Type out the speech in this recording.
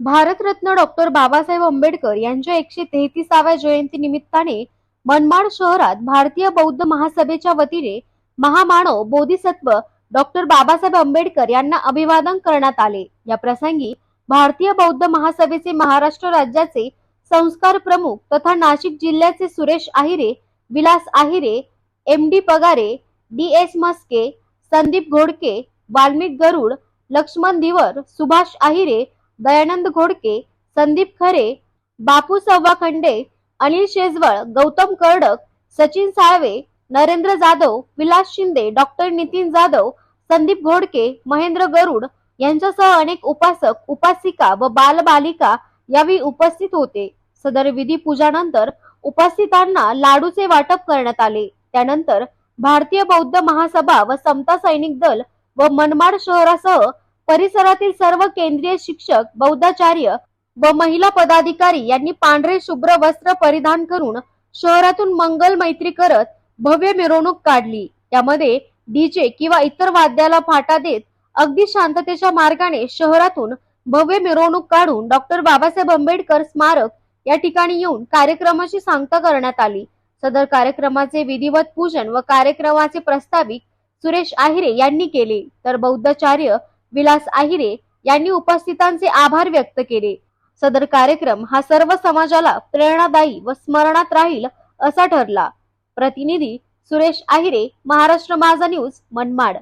Bharat Ratna doctor Babasaheb Ambedkar यांच्या एकशे तेहतीसाव्या जयंती निमित्ताने मनमाड शहरात भारतीय बौद्ध महासभेच्या वतीने महामानव बोधिसत्व डॉक्टर बाबासाहेब आंबेडकर यांना अभिवादन करण्यात आले. या प्रसंगी भारतीय बौद्ध महासभेचे महाराष्ट्र राज्याचे संस्कार प्रमुख तथा नाशिक जिल्ह्याचे Suresh Ahire Vilas Ahire M D Pagare D S Maske Sandeep Ghodke Valmik Garud Laxman Diwar Subhash Ahire Dayanand Ghodke Sandeep Khare Bapu सव्वा खंडे अनिल शेजवळ गौतम कर्डक सचिन साळवे नरेंद्र जाधव विलास शिंदे डॉक्टर नितीन जाधव संदीप घोडके महेंद्र गरुड यांच्यासह अनेक उपासक उपासिका व बालबालिका यावेळी उपस्थित होते. सदर विधी पूजानंतर उपस्थितांना लाडूचे वाटप करण्यात आले. त्यानंतर भारतीय बौद्ध महासभा व समता सैनिक दल व मनमाड शहरासह परिसरातील सर्व केंद्रीय शिक्षक बौद्धाचार्य व महिला पदाधिकारी यांनी पांढरे शुभ्र वस्त्र परिधान करून शहरातून मंगल मैत्री करत भव्य मिरवणूक काढली. त्यामध्ये डीजे किंवा इतर वाद्याला फाटा देत अगदी शांततेच्या मार्गाने शहरातून भव्य मिरवणूक काढून डॉक्टर बाबासाहेब आंबेडकर स्मारक या ठिकाणी येऊन कार्यक्रमाची सांगता करण्यात आली. सदर कार्यक्रमाचे विधिवत पूजन व कार्यक्रमाचे प्रस्ताविक सुरेश आहिरे यांनी केले. तर बौद्धाचार्य विलास आहिरे यांनी उपस्थितांचे आभार व्यक्त केले. सदर कार्यक्रम हा सर्व समाजाला प्रेरणादायी व स्मरणात राहील असा ठरला. प्रतिनिधी सुरेश आहिरे महाराष्ट्र माझा न्यूज मनमाड.